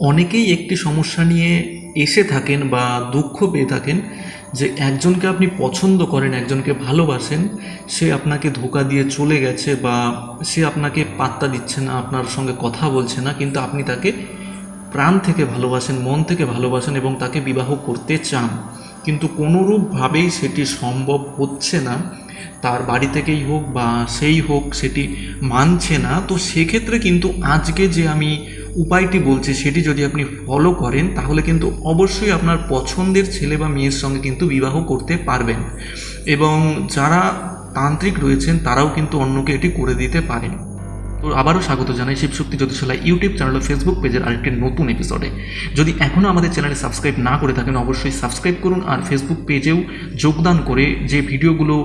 অনেকেই একটি সমস্যা নিয়ে এসে থাকেন বা দুঃখ পেয়ে থাকেন যে একজনকে আপনি পছন্দ করেন, একজনকে ভালোবাসেন, সে আপনাকে ধোকা দিয়ে চলে গেছে বা সে আপনাকে পাত্তা দিচ্ছে না, আপনার সঙ্গে কথা বলছে না, কিন্তু আপনি তাকে প্রাণ থেকে ভালোবাসেন, মন থেকে ভালোবাসেন এবং তাকে বিবাহ করতে চান। কিন্তু কোনোরূপভাবেই সেটি সম্ভব হচ্ছে না। তার বাড়ি থেকেই হোক বা সেই হোক, সেটি মানছে না। তো সেক্ষেত্রে কিন্তু আজকে যে আমি উপায়টি বলছে সেটি যদি আপনি ফলো করেন, তাহলে কিন্তু অবশ্যই আপনার পছন্দের ছেলে বা মেয়ের সঙ্গে কিন্তু বিবাহ করতে পারবেন। এবং যারা তান্ত্রিক রয়েছেন, তারাও কিন্তু অন্যকে এটি করে দিতে পারেন। তো আবারও স্বাগত জানাই শিবশক্তি জ্যোতিষালা ইউটিউব চ্যানেল ও ফেসবুক পেজের আরেকটি নতুন এপিসোডে যদি এখনও আমাদের চ্যানেলে সাবস্ক্রাইব না করে থাকেন, অবশ্যই সাবস্ক্রাইব করুন আর ফেসবুক পেজেও যোগদান করে যে ভিডিওগুলো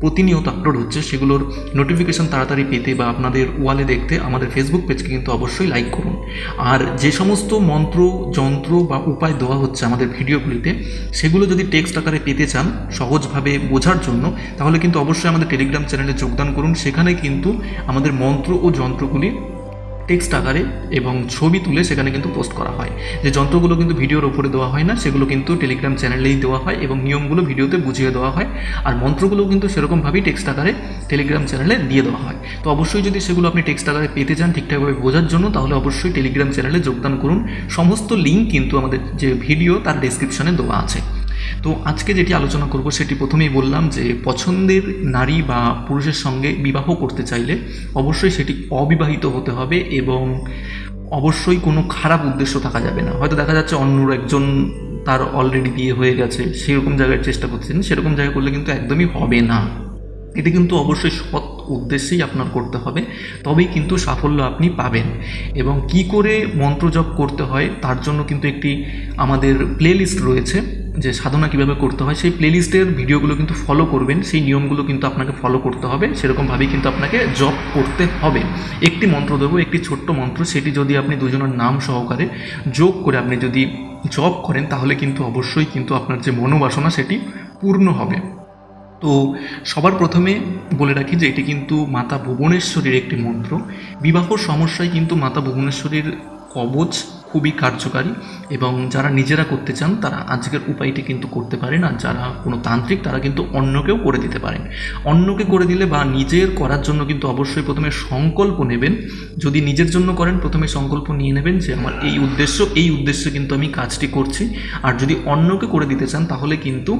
প্রতিনিয়ত আপলোড হচ্ছে, সেগুলোর নোটিফিকেশন তাড়াতাড়ি পেতে বা আপনাদের ওয়ালে দেখতে আমাদের ফেসবুক পেজকে কিন্তু অবশ্যই লাইক করুন। আর যে সমস্ত মন্ত্র, যন্ত্র বা উপায় দেওয়া হচ্ছে আমাদের ভিডিওগুলিতে, সেগুলো যদি টেক্সট আকারে পেতে চান সহজভাবে বোঝার জন্য, তাহলে কিন্তু অবশ্যই আমাদের টেলিগ্রাম চ্যানেলে যোগদান করুন। সেখানে কিন্তু আমাদের মন্ত্র ও যন্ত্রগুলি টেক্সট আকারে এবং ছবি তুলে সেখানে কিন্তু পোস্ট করা হয়। যে যন্ত্রগুলো কিন্তু ভিডিওর ওপরে দেওয়া হয় না, সেগুলো কিন্তু টেলিগ্রাম চ্যানেলেই দেওয়া হয় এবং নিয়মগুলো ভিডিওতে বুঝিয়ে দেওয়া হয় আর মন্ত্রগুলো কিন্তু সেরকমভাবেই টেক্সট আকারে টেলিগ্রাম চ্যানেলে দিয়ে দেওয়া হয়। তো অবশ্যই যদি সেগুলো আপনি টেক্সট আকারে পেতে চান ঠিকঠাকভাবে বোঝার জন্য, তাহলে অবশ্যই টেলিগ্রাম চ্যানেলে যোগদান করুন। সমস্ত লিঙ্ক কিন্তু আমাদের যে ভিডিও তার ডেসক্রিপশনে দেওয়া আছে। তো আজকে যেটি আলোচনা করব, সেটি প্রথমেই বললাম যে পছন্দের নারী বা পুরুষের সঙ্গে বিবাহ করতে চাইলে অবশ্যই সেটি অবিবাহিত হতে হবে এবং অবশ্যই কোনো খারাপ উদ্দেশ্য থাকা যাবে না। হয়তো দেখা যাচ্ছে অন্য একজন তার অলরেডি বিয়ে হয়ে গেছে, সেরকম জায়গায় চেষ্টা করছেন, সেরকম জায়গায় করলে কিন্তু একদমই হবে না। এটি কিন্তু অবশ্যই সৎ উদ্দেশ্যেই আপনার করতে হবে, তবেই কিন্তু সাফল্য আপনি পাবেন এবং কি করে মন্ত্রজপ করতে হয়, তার জন্য কিন্তু একটি আমাদের প্লেলিস্ট রয়েছে। যে সাধনা কীভাবে করতে হয়, সেই প্লেলিস্টের ভিডিওগুলো কিন্তু ফলো করবেন। সেই নিয়মগুলো কিন্তু আপনাকে ফলো করতে হবে। সেরকমভাবেই কিন্তু আপনাকে জপ করতে হবে। একটি মন্ত্র দেবো, একটি ছোট্ট মন্ত্র। সেটি যদি আপনি দুজনের নাম সহকারে যোগ করে আপনি যদি জপ করেন, তাহলে কিন্তু অবশ্যই কিন্তু আপনার যে মনোবাসনা, সেটি পূর্ণ হবে। তো সবার প্রথমে বলে রাখি যে এটি কিন্তু মাতা ভুবনেশ্বরীর একটি মন্ত্র। বিবাহ সমস্যায় কিন্তু মাতা ভুবনেশ্বরীর কবচ খুবই কার্যকারী এবং যারা নিজেরা করতে চান, তারা আজকের উপায়টি কিন্তু করতে পারেন আর যারা কোনো তান্ত্রিক, তারা কিন্তু অন্যকেও করে দিতে পারেন। অন্যকে করে দিলে বা নিজের করার জন্য কিন্তু অবশ্যই প্রথমে সংকল্প নেবেন। যদি নিজের জন্য করেন, প্রথমে সংকল্প নিয়ে নেবেন যে আমার এই উদ্দেশ্য, এই উদ্দেশ্যে কিন্তু আমি কাজটি করছি। আর যদি অন্যকে করে দিতে চান, তাহলে কিন্তু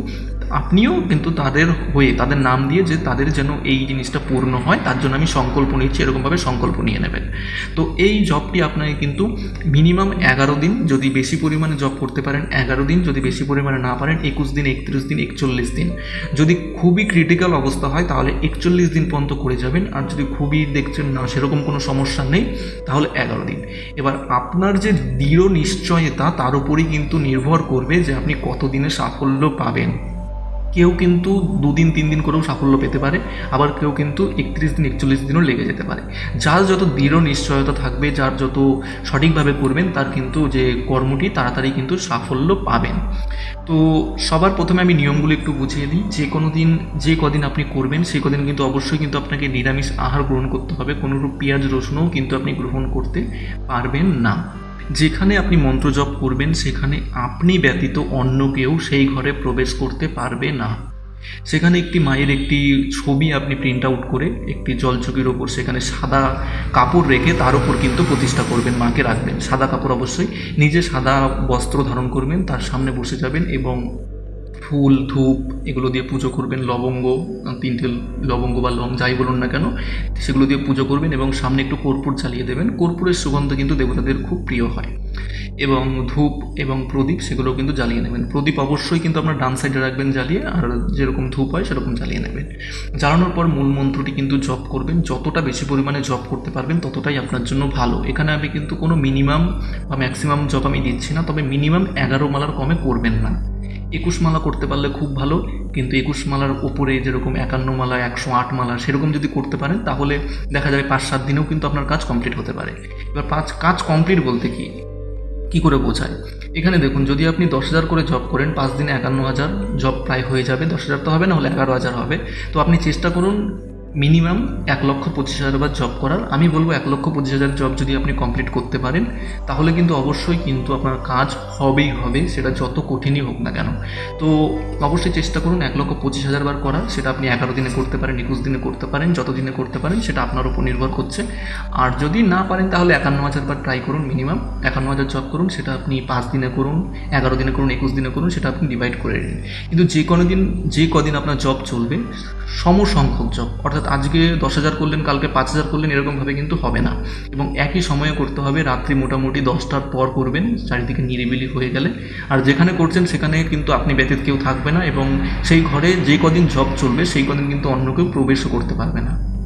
আপনিও কিন্তু তাদের হয়ে, তাদের নাম দিয়ে যে তাদের যেন এই জিনিসটা পূর্ণ হয়, তার জন্য আমি সংকল্প নিচ্ছি, এরকমভাবে সংকল্প নিয়ে নেবেন। তো এই জবটি আপনাকে কিন্তু মিনিমাম এগারো দিন যদি বেশি পরিমাণে জব করতে পারেন, এগারো দিন যদি বেশি পরিমাণে না পারেন, একুশ দিন, একত্রিশ দিন, একচল্লিশ দিন। যদি খুবই ক্রিটিক্যাল অবস্থা হয়, তাহলে একচল্লিশ দিন পর্যন্ত করে যাবেন, আর যদি খুবই দেখছেন না, সেরকম কোনো সমস্যা নেই, তাহলে এগারো দিন। এবার আপনার যে দৃঢ় নিশ্চয়তা, তার উপরই কিন্তু নির্ভর করবে যে আপনি কতদিনে সাফল্য পাবেন। কেউ কিন্তু দুদিন তিন দিন করেও সাফল্য পেতে পারে, আবার কেউ কিন্তু একত্রিশ দিন, একচল্লিশ দিনও লেগে যেতে পারে। যার যত দৃঢ় নিশ্চয়তা থাকবে, যার যত সঠিকভাবে করবেন, তার কিন্তু যে কর্মটি, তাড়াতাড়ি কিন্তু সাফল্য পাবেন। তো সবার প্রথমে আমি নিয়মগুলো একটু বুঝিয়ে দিই। যে কোনো দিন, যে কদিন আপনি করবেন সেই কদিন কিন্তু অবশ্যই কিন্তু আপনাকে নিরামিষ আহার গ্রহণ করতে হবে। কোনোরূপ পেঁয়াজ রসুনও কিন্তু আপনি গ্রহণ করতে পারবেন না। যেখানে আপনি মন্ত্র জপ করবেন, সেখানে আপনি ব্যতীত অন্য কেউ সেই ঘরে প্রবেশ করতে পারবে না। সেখানে একটি মায়ের একটি ছবি আপনি প্রিন্ট আউট করে, একটি জলচকির ওপর সেখানে সাদা কাপড় রেখে তার উপর কিন্তু প্রতিষ্ঠা করবেন, মাকে রাখবেন। সাদা কাপড় অবশ্যই নিজে সাদা বস্ত্র ধারণ করবেন, তার সামনে বসে যাবেন এবং ফুল, ধূপ, এগুলো দিয়ে পুজো করবেন, লবঙ্গ, তিনটে লবঙ্গ বা লং যাই বলুন না কেন, সেগুলো দিয়ে পুজো করবেন এবং সামনে একটু কর্পূর জ্বালিয়ে দেবেন। কর্পূরের সুগন্ধ কিন্তু দেবতাদের খুব প্রিয় হয়। এবং ধূপ এবং প্রদীপ সেগুলো কিন্তু জ্বালিয়ে নেবেন। প্রদীপ অবশ্যই কিন্তু আপনার ডান সাইডে রাখবেন জ্বালিয়ে, আর যেরকম ধূপ হয় সেরকম জ্বালিয়ে নেবেন। জ্বালানোর পর মূল মন্ত্রটি কিন্তু জপ করবেন। যতটা বেশি পরিমাণে জপ করতে পারবেন, ততটাই আপনার জন্য ভালো। এখানে আমি কিন্তু কোনো মিনিমাম বা ম্যাক্সিমাম জপ আমি দিচ্ছি না, তবে মিনিমাম এগারো মালার কমে করবেন না। একুশ মালা করতে পারলে খুব ভালো, কিন্তু একুশ মালার ওপরে যেরকম একান্ন মালা, একশো আট মালা সেরকম যদি করতে পারেন, তাহলে দেখা যাবে পাঁচ সাত দিনেও কিন্তু আপনার কাজ কমপ্লিট হতে পারে। এবার পাঁচ, কাজ কমপ্লিট বলতে কি? কি করে বোঝায়? এখানে দেখুন, যদি আপনি দশ হাজার করে জব করেন, পাঁচ দিনে একান্ন হাজার জব প্রায় হয়ে যাবে, দশ হাজার তো হবে না হলে এগারো হাজার হবে। তো আপনি চেষ্টা করুন মিনিমাম এক লক্ষ পঁচিশ হাজার বার জব করার। আমি বলব এক লক্ষ পঁচিশ হাজার জব যদি আপনি কমপ্লিট করতে পারেন, তাহলে কিন্তু অবশ্যই কিন্তু আপনার কাজ হবেই হবে, সেটা যত কঠিনই হোক না কেন। তো অবশ্যই চেষ্টা করুন এক লক্ষ পঁচিশ হাজার বার করার, সেটা আপনি এগারো দিনে করতে পারেন, একুশ দিনে করতে পারেন, যত দিনে করতে পারেন, সেটা আপনার উপর নির্ভর করছে। আর যদি না পারেন, তাহলে একান্ন হাজার বার ট্রাই করুন মিনিমাম একান্ন হাজার জব করুন, সেটা আপনি পাঁচ দিনে করুন, এগারো দিনে করুন, একুশ দিনে করুন, সেটা আপনি ডিভাইড করে নিন। কিন্তু যে কোনো দিন, যে কদিন আপনার জব চলবে, সমসংখ্যক জব অর্থাৎ আজকে দশ হাজার করলেন, কালকে পাঁচ হাজার করলেন, এরকমভাবে কিন্তু হবে না। এবং একই সময়ে করতে হবে, রাত্রি মোটামুটি দশটার পর করবেন, চারিদিকে নিরিবিলি হয়ে গেলে। আর যেখানে করছেন, সেখানে কিন্তু আপনি ব্যতীত কেউ থাকবে না এবং সেই ঘরে যে কদিন জব চলবে, সেই কদিন কিন্তু অন্য কেউ প্রবেশও করতে পারবে না।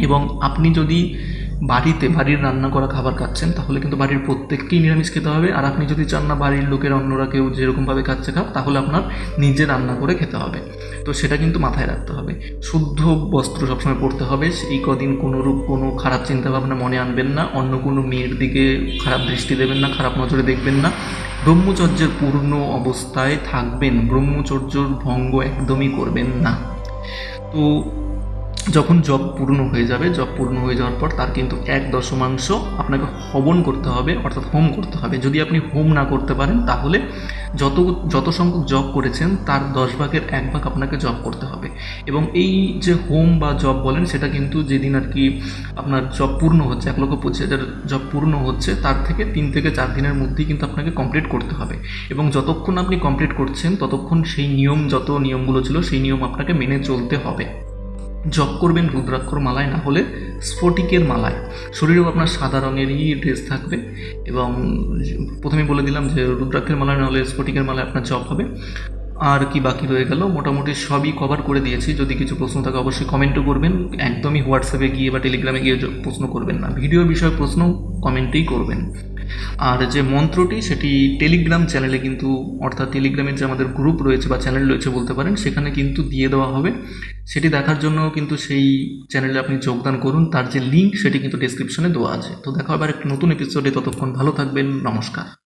এবং আপনি যদি বাড়িতে বাড়ির রান্না করা খাবার খাচ্ছেন, তাহলে কিন্তু বাড়ির প্রত্যেককেই নিরামিষ খেতে হবে। আর আপনি যদি চান না বাড়ির লোকের অন্যরা কেউ যেরকমভাবে খাচ্ছে খাক, তাহলে আপনার নিজে রান্না করে খেতে হবে। তো সেটা কিন্তু মাথায় রাখতে হবে। শুদ্ধ বস্ত্র সবসময় পরতে হবে। এই কদিন কোনোরূপ কোনো খারাপ চিন্তাভাবনা মনে আনবেন না। অন্য কোনো মেয়ের দিকে খারাপ দৃষ্টি দেবেন না, খারাপ নজরে দেখবেন না। ব্রহ্মচর্যের পূর্ণ অবস্থায় থাকবেন। ব্রহ্মচর্যর ভঙ্গ একদমই করবেন না। তো যখন জব পূর্ণ হয়ে যাবে জব পূর্ণ হয়ে যাওয়ার পর তার কিন্তু এক দশমাংশ আপনাকে হবন করতে হবে, অর্থাৎ হোম করতে হবে। যদি আপনি হোম না করতে পারেন, তাহলে যত যত সংখ্যক জব করেছেন, তার দশ ভাগের এক ভাগ আপনাকে জব করতে হবে। এবং এই যে হোম বা জব বলেন, সেটা কিন্তু যেদিন আর কি আপনার জব পূর্ণ হচ্ছে, এক লক্ষ পঁচিশ হাজার জব পূর্ণ হচ্ছে, তার থেকে তিন থেকে চার দিনের মধ্যেই কিন্তু আপনাকে কমপ্লিট করতে হবে। এবং যতক্ষণ আপনি কমপ্লিট করছেন, ততক্ষণ সেই নিয়ম, যত নিয়মগুলো ছিল, সেই নিয়ম আপনাকে মেনে চলতে হবে। জব করবেন রুদ্রাক্ষর মালায়, না হলে স্ফটিকের মালায়। শরীরেও আপনার সাদা রঙেরই ড্রেস থাকবে এবং প্রথমে বলে দিলাম যে রুদ্রাক্ষের মালায়, না হলে স্ফটিকের মালায় আপনার জব হবে। আর কি বাকি রয়ে গেল? মোটামুটি সবই কভার করে দিয়েছি। যদি কিছু প্রশ্ন থাকে অবশ্যই কমেন্টও করবেন। একদমই হোয়াটসঅ্যাপে গিয়ে বা টেলিগ্রামে গিয়ে প্রশ্ন করবেন না। ভিডিও বিষয়ে প্রশ্ন কমেন্টেই করবেন। আর যে মন্ত্রটি, সেটি টেলিগ্রাম চ্যানেলে কিন্তু, অর্থাৎ টেলিগ্রামের যে আমাদের গ্রুপ রয়েছে বা চ্যানেল রয়েছে বলতে পারেন, সেখানে কিন্তু দিয়ে দেওয়া হবে। সেটি দেখার জন্য কিন্তু সেই চ্যানেলে আপনি যোগদান করুন। তার যে লিঙ্ক সেটি কিন্তু ডেসক্রিপশনে দেওয়া আছে। তো দেখা হবে আর একটি নতুন এপিসোডে ততক্ষণ ভালো থাকবেন। নমস্কার।